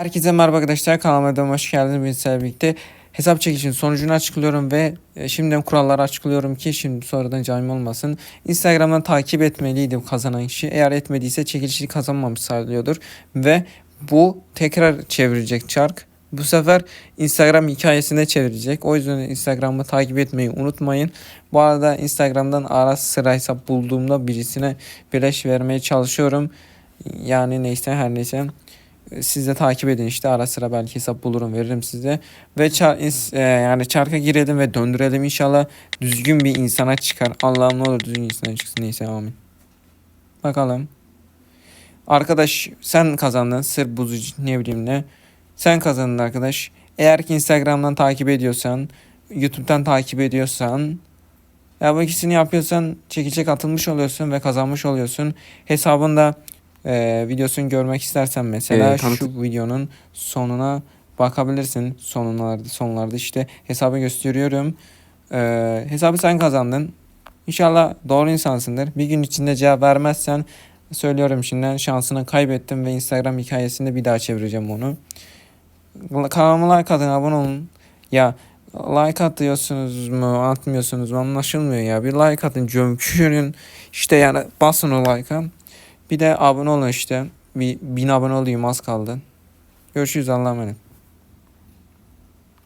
Herkese merhaba arkadaşlar kanalıma hoş geldiniz. Ben sizlerle birlikte hesap çekişinin sonucunu açıklıyorum ve e, şimdiden kuralları açıklıyorum ki şimdi sonradan cayma olmasın. Instagram'dan takip etmeliydi kazanan kişi. Eğer etmediyse çekilişi kazanmamış sayılıyordur. Ve bu tekrar çevirecek çark. Bu sefer Instagram hikayesine çevirecek. O yüzden Instagram'ı takip etmeyi unutmayın. Bu arada Instagram'dan ara sıra hesap bulduğumda birisine beleş vermeye çalışıyorum. Yani neyse her neyse. Siz de takip edin işte ara sıra belki hesap bulurum veririm size. Ve çar, e, yani çarka girelim ve döndürelim inşallah düzgün bir insana çıkar. Allah'ım ne olur düzgün insana çıksın neyse amin. Bakalım. Arkadaş sen kazandın sır bozucu ne bileyim ne. Sen kazandın arkadaş. Eğer ki Instagram'dan takip ediyorsan, YouTube'dan takip ediyorsan ya bu ikisini yapıyorsan çekilecek atılmış oluyorsun ve kazanmış oluyorsun. Hesabında e, videosunu görmek istersen mesela tanıt- şu videonun sonuna bakabilirsin. Sonlarda, sonlarda işte hesabı gösteriyorum. E, hesabı sen kazandın. İnşallah doğru insansındır. Bir gün içinde cevap vermezsen söylüyorum şimdiden şansını kaybettim ve Instagram hikayesinde bir daha çevireceğim onu. Kanalıma like atın abone olun. Ya like atıyorsunuz mu atmıyorsunuz mu anlaşılmıyor ya. Bir like atın cömkürün işte yani basın o like'a. Bir de abone olun işte. Bir bin abone olayım az kaldı. Görüşürüz Allah'a emanet.